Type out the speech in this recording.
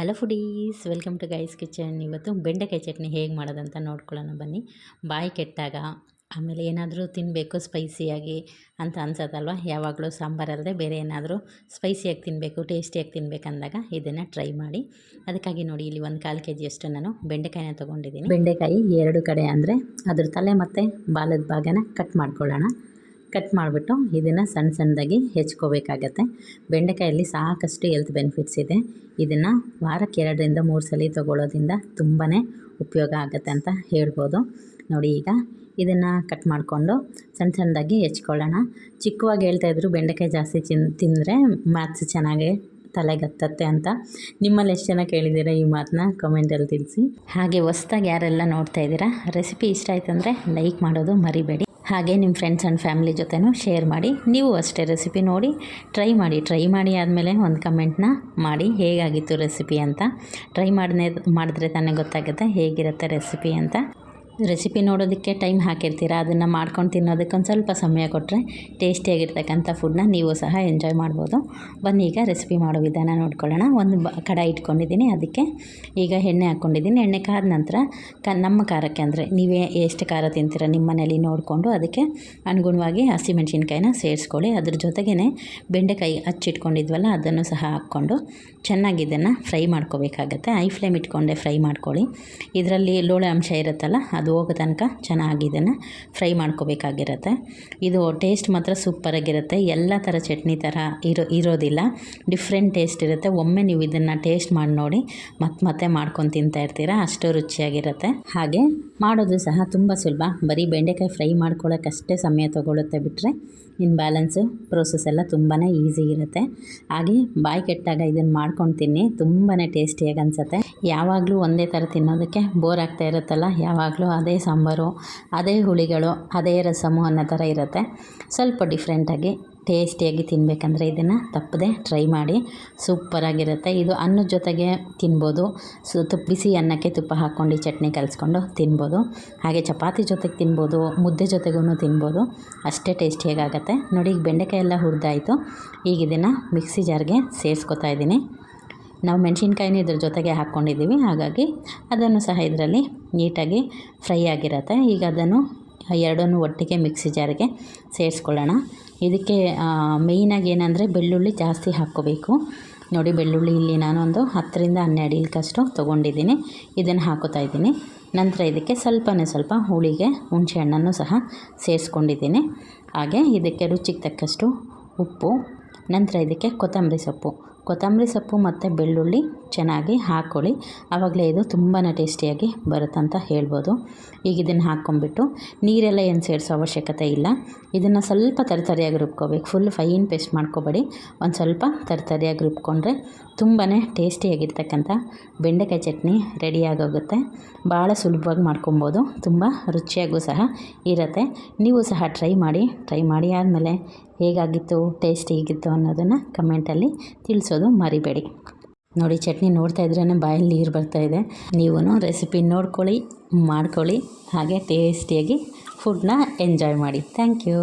Hello foodies, welcome to guys kitchen. ಇವತ್ತು ಬೆಂಡೆಕಾಯಿ ಚಟ್ನಿ ಹೇಗೆ ಮಾಡೋದಂತ ನೋಡ್ಕೊಳ್ಳೋಣ ಬನ್ನಿ. ಬಾಯಿ ಕೆಟ್ಟಾಗ, ಆಮೇಲೆ ಏನಾದರೂ ತಿನ್ನಬೇಕು ಸ್ಪೈಸಿಯಾಗಿ ಅಂತ ಅನ್ಸತ್ತಲ್ವ? ಯಾವಾಗಲೂ ಸಾಂಬಾರಲ್ಲದೆ ಬೇರೆ ಏನಾದರೂ ಸ್ಪೈಸಿಯಾಗಿ ತಿನ್ನಬೇಕು ಟೇಸ್ಟಿಯಾಗಿ ತಿನ್ಬೇಕಂದಾಗ ಇದನ್ನು ಟ್ರೈ ಮಾಡಿ. ಅದಕ್ಕಾಗಿ ನೋಡಿ, ಇಲ್ಲಿ ಒಂದು ಕಾಲು ಕೆ ಜಿಯಷ್ಟು ನಾನು ಬೆಂಡೆಕಾಯಿನ ತೊಗೊಂಡಿದ್ದೀನಿ. ಬೆಂಡೆಕಾಯಿ ಎರಡು ಕಡೆ ಅಂದರೆ ಅದ್ರ ತಲೆ ಮತ್ತು ಬಾಲದ ಭಾಗನ ಕಟ್ ಮಾಡ್ಕೊಳ್ಳೋಣ. ಕಟ್ ಮಾಡಿಬಿಟ್ಟು ಇದನ್ನು ಸಣ್ಣ ಸಣ್ಣದಾಗಿ ಹೆಚ್ಕೋಬೇಕಾಗತ್ತೆ. ಬೆಂಡೆಕಾಯಲ್ಲಿ ಸಾಕಷ್ಟು ಹೆಲ್ತ್ ಬೆನಿಫಿಟ್ಸ್ ಇದೆ. ಇದನ್ನು ವಾರಕ್ಕೆ ಎರಡರಿಂದ ಮೂರು ಸಲ ತೊಗೊಳ್ಳೋದ್ರಿಂದ ತುಂಬಾ ಉಪಯೋಗ ಆಗುತ್ತೆ ಅಂತ ಹೇಳ್ಬೋದು. ನೋಡಿ ಈಗ ಇದನ್ನು ಕಟ್ ಮಾಡಿಕೊಂಡು ಸಣ್ಣ ಸಣ್ಣದಾಗಿ ಹೆಚ್ಕೊಳ್ಳೋಣ. ಚಿಕ್ಕವಾಗಿ ಹೇಳ್ತಾಯಿದ್ರು ಬೆಂಡೆಕಾಯಿ ಜಾಸ್ತಿ ಚಿನ್ ತಿಂದರೆ ಮ್ಯಾಥ್ಸ್ ಚೆನ್ನಾಗಿ ತಲೆಗತ್ತತ್ತೆ ಅಂತ. ನಿಮ್ಮಲ್ಲಿ ಎಷ್ಟು ಜನ ಕೇಳಿದ್ದೀರಾ ಈ ಮಾತನ್ನ ಕಮೆಂಟಲ್ಲಿ ತಿಳಿಸಿ. ಹಾಗೆ ಹೊಸ್ದಾಗಿ ಯಾರೆಲ್ಲ ನೋಡ್ತಾ ಇದ್ದೀರಾ ರೆಸಿಪಿ ಇಷ್ಟ ಆಯ್ತು ಅಂದರೆ ಲೈಕ್ ಮಾಡೋದು ಮರಿಬೇಡಿ. ಹಾಗೆ ನಿಮ್ಮ ಫ್ರೆಂಡ್ಸ್ ಆ್ಯಂಡ್ ಫ್ಯಾಮಿಲಿ ಜೊತೆನೂ ಶೇರ್ ಮಾಡಿ, ನೀವು ಅಷ್ಟೇ ರೆಸಿಪಿ ನೋಡಿ ಟ್ರೈ ಮಾಡಿ ಟ್ರೈ ಮಾಡಿ ಆದಮೇಲೆ ಒಂದು ಕಮೆಂಟ್ನ ಮಾಡಿ, ಹೇಗಾಗಿತ್ತು ರೆಸಿಪಿ ಅಂತ. ಟ್ರೈ ಮಾಡಿದ್ರೆ ಮಾಡಿದ್ರೆ ತಾನೇ ಗೊತ್ತಾಗುತ್ತೆ ಹೇಗಿರುತ್ತೆ ರೆಸಿಪಿ ಅಂತ. ರೆಸಿಪಿ ನೋಡೋದಕ್ಕೆ ಟೈಮ್ ಹಾಕಿರ್ತೀರ? ಅದನ್ನು ಮಾಡ್ಕೊಂಡು ತಿನ್ನೋದಕ್ಕೆ ಒಂದು ಸ್ವಲ್ಪ ಸಮಯ ಕೊಟ್ಟರೆ ಟೇಸ್ಟಿಯಾಗಿರ್ತಕ್ಕಂಥ ಫುಡ್ನ ನೀವು ಸಹ ಎಂಜಾಯ್ ಮಾಡ್ಬೋದು. ಬನ್ನಿ ಈಗ ರೆಸಿಪಿ ಮಾಡೋ ವಿಧಾನ ನೋಡ್ಕೊಳ್ಳೋಣ. ಒಂದು ಬ, ಕಡಾಯಿ ಇಟ್ಕೊಂಡಿದ್ದೀನಿ. ಅದಕ್ಕೆ ಈಗ ಎಣ್ಣೆ ಹಾಕ್ಕೊಂಡಿದ್ದೀನಿ ಎಣ್ಣೆ ಕಾದ ನಂತರ ಕ, ನಮ್ಮ ಖಾರಕ್ಕೆ ಅಂದರೆ ನೀವೇ ಎಷ್ಟು ಖಾರ ತಿಂತೀರ ನಿಮ್ಮ ಮನೇಲಿ ನೋಡಿಕೊಂಡು ಅದಕ್ಕೆ ಅನುಗುಣವಾಗಿ ಹಸಿಮೆಣ್ಸಿನ್ಕಾಯಿನ ಸೇರಿಸ್ಕೊಳ್ಳಿ. ಅದ್ರ ಜೊತೆಗೇ ಬೆಂಡೆಕಾಯಿ ಹಚ್ಚಿಟ್ಕೊಂಡಿದ್ವಲ್ಲ, ಅದನ್ನು ಸಹ ಹಾಕ್ಕೊಂಡು ಚೆನ್ನಾಗಿ ಇದನ್ನು ಫ್ರೈ ಮಾಡ್ಕೋಬೇಕಾಗತ್ತೆ. ಐ ಫ್ಲೇಮ್ ಇಟ್ಕೊಂಡೆ ಫ್ರೈ ಮಾಡ್ಕೊಳ್ಳಿ. ಇದರಲ್ಲಿ ಲೋಳೆ ಅಂಶ ಇರುತ್ತಲ್ಲ, ಅದು ಹೋಗೋ ತನಕ ಚೆನ್ನಾಗಿ ಇದನ್ನು ಫ್ರೈ ಮಾಡ್ಕೋಬೇಕಾಗಿರುತ್ತೆ. ಇದು ಟೇಸ್ಟ್ ಮಾತ್ರ ಸೂಪರಾಗಿರುತ್ತೆ. ಎಲ್ಲ ಥರ ಚಟ್ನಿ ಥರ ಇರೋ, ಇರೋದಿಲ್ಲ. ಡಿಫ್ರೆಂಟ್ ಟೇಸ್ಟ್ ಇರುತ್ತೆ. ಒಮ್ಮೆ ನೀವು ಇದನ್ನು ಟೇಸ್ಟ್ ಮಾಡಿ ನೋಡಿ ಮತ್ತೆ ಮತ್ತೆ ಮಾಡ್ಕೊಂಡು ತಿಂತಾ ಇರ್ತೀರ, ಅಷ್ಟು ರುಚಿಯಾಗಿರುತ್ತೆ. ಹಾಗೆ ಮಾಡೋದು ಸಹ ತುಂಬ ಸುಲಭ. ಬರೀ ಬೆಂಡೆಕಾಯಿ ಫ್ರೈ ಮಾಡ್ಕೊಳ್ಳೋಕ್ಕಷ್ಟೇ ಸಮಯ ತೊಗೊಳುತ್ತೆ ಬಿಟ್ಟರೆ ಇನ್ನು ಬ್ಯಾಲೆನ್ಸು ಪ್ರೋಸೆಸ್ ಎಲ್ಲ ತುಂಬಾ ಈಸಿ ಇರುತ್ತೆ. ಹಾಗೆ ಬಾಯಿ ಕೆಟ್ಟಾಗ ಇದನ್ನು ಮಾಡ್ಕೊಂಡು ತಿನ್ನಿ ತುಂಬಾ ಟೇಸ್ಟಿಯಾಗಿ ಅನಿಸುತ್ತೆ. ಯಾವಾಗಲೂ ಒಂದೇ ಥರ ತಿನ್ನೋದಕ್ಕೆ ಬೋರ್ ಆಗ್ತಾ ಇರುತ್ತಲ್ಲ, ಯಾವಾಗಲೂ ಅದೇ ಸಾಂಬಾರು, ಅದೇ ಹುಳಿಗಳು, ಅದೇ ರಸಮು ಅನ್ನೋ ಥರ ಇರುತ್ತೆ. ಸ್ವಲ್ಪ ಡಿಫ್ರೆಂಟಾಗಿ, ಟೇಸ್ಟಿಯಾಗಿ ತಿನ್ನಬೇಕಂದ್ರೆ ಇದನ್ನು ತಪ್ಪದೆ ಟ್ರೈ ಮಾಡಿ. ಸೂಪರಾಗಿರುತ್ತೆ. ಇದು ಅನ್ನದ ಜೊತೆಗೆ ತಿನ್ಬೋದು. ಸು ತುಪ್ಪ ಬಿಸಿ ಅನ್ನಕ್ಕೆ ತುಪ್ಪ ಹಾಕ್ಕೊಂಡು, ಚಟ್ನಿ ಕಲಿಸ್ಕೊಂಡು ತಿನ್ಬೋದು. ಹಾಗೆ ಚಪಾತಿ ಜೊತೆಗೆ ತಿನ್ಬೋದು, ಮುದ್ದೆ ಜೊತೆಗೂ ತಿನ್ಬೋದು. ಅಷ್ಟೇ ಟೇಸ್ಟಿಯಾಗುತ್ತೆ ನೋಡಿ ಈಗ ಬೆಂಡೆಕಾಯಿ ಎಲ್ಲ ಹುರಿದಾಯಿತು. ಈಗ ಇದನ್ನು ಮಿಕ್ಸಿ ಜಾರ್ಗೆ ಸೇರಿಸ್ಕೊತಾ ಇದ್ದೀನಿ. ನಾವು ಮೆಣಸಿನ್ಕಾಯಿನ ಇದ್ರ ಜೊತೆಗೆ ಹಾಕ್ಕೊಂಡಿದ್ದೀವಿ. ಹಾಗಾಗಿ ಅದನ್ನು ಸಹ ಇದರಲ್ಲಿ ನೀಟಾಗಿ ಫ್ರೈ ಆಗಿರುತ್ತೆ. ಈಗ ಅದನ್ನು ಎರಡನ್ನು ಒಟ್ಟಿಗೆ ಮಿಕ್ಸಿ ಜಾರಿಗೆ ಸೇರಿಸ್ಕೊಳ್ಳೋಣ. ಇದಕ್ಕೆ ಮೇಯ್ನಾಗಿ ಏನಂದರೆ ಬೆಳ್ಳುಳ್ಳಿ ಜಾಸ್ತಿ ಹಾಕ್ಕೋಬೇಕು. ನೋಡಿ, ಬೆಳ್ಳುಳ್ಳಿ ಇಲ್ಲಿ ನಾನೊಂದು ಹತ್ತರಿಂದ ಹನ್ನೆರಡು ಇಲ್ಕಷ್ಟು ತೊಗೊಂಡಿದ್ದೀನಿ. ಇದನ್ನು ಹಾಕೋತಾ ಇದ್ದೀನಿ. ನಂತರ ಇದಕ್ಕೆ ಸ್ವಲ್ಪನೇ ಸ್ವಲ್ಪ ಹುಳಿಗೆ, ಹುಣಸೆ ಹಣ್ಣನ್ನು ಸಹ ಸೇರಿಸ್ಕೊಂಡಿದ್ದೀನಿ. ಹಾಗೆ ಇದಕ್ಕೆ ರುಚಿಗೆ ತಕ್ಕಷ್ಟು ಉಪ್ಪು, ನಂತರ ಇದಕ್ಕೆ ಕೊತ್ತಂಬರಿ ಸೊಪ್ಪು. ಕೊತ್ತಂಬರಿ ಸೊಪ್ಪು ಮತ್ತು ಬೆಳ್ಳುಳ್ಳಿ ಚೆನ್ನಾಗಿ ಹಾಕ್ಕೊಳ್ಳಿ ಆವಾಗಲೇ ಇದು ತುಂಬಾ ಟೇಸ್ಟಿಯಾಗಿ ಬರುತ್ತಂತ ಹೇಳ್ಬೋದು. ಈಗ ಇದನ್ನು ಹಾಕ್ಕೊಂಬಿಟ್ಟು ನೀರೆಲ್ಲ ಏನು ಸೇರಿಸೋ ಅವಶ್ಯಕತೆ ಇಲ್ಲ. ಇದನ್ನು ಸ್ವಲ್ಪ ತರತರಿಯಾಗಿ ರುಬ್ಕೋಬೇಕು. ಫುಲ್ ಫೈನ್ ಪೇಸ್ಟ್ ಮಾಡ್ಕೋಬೇಡಿ. ಒಂದು ಸ್ವಲ್ಪ ತರತರಿಯಾಗಿ ರುಬ್ಕೊಂಡ್ರೆ ತುಂಬಾ ಟೇಸ್ಟಿಯಾಗಿರ್ತಕ್ಕಂಥ ಬೆಂಡೆಕಾಯಿ ಚಟ್ನಿ ರೆಡಿಯಾಗೋಗುತ್ತೆ ಭಾಳ ಸುಲಭವಾಗಿ ಮಾಡ್ಕೊಬೋದು. ತುಂಬ ರುಚಿಯಾಗೂ ಸಹ ಇರುತ್ತೆ. ನೀವು ಸಹ ಟ್ರೈ ಮಾಡಿ ಟ್ರೈ ಮಾಡಿ ಆದಮೇಲೆ ಹೇಗಾಗಿತ್ತು, ಟೇಸ್ಟ್ ಹೇಗಿತ್ತು ಅನ್ನೋದನ್ನು ಕಮೆಂಟಲ್ಲಿ ತಿಳಿಸೋದು ಮರಿಬೇಡಿ. ನೋಡಿ ಚಟ್ನಿ ನೋಡ್ತಾ ಇದ್ರೇ ಬಾಯಲ್ಲಿ ನೀರು ಬರ್ತಾ ಇದೆ. ನೀವು ರೆಸಿಪಿ ನೋಡ್ಕೊಳ್ಳಿ, ಮಾಡ್ಕೊಳ್ಳಿ, ಹಾಗೆ ಟೇಸ್ಟಿಯಾಗಿ ಫುಡ್ನ ಎಂಜಾಯ್ ಮಾಡಿ. Thank you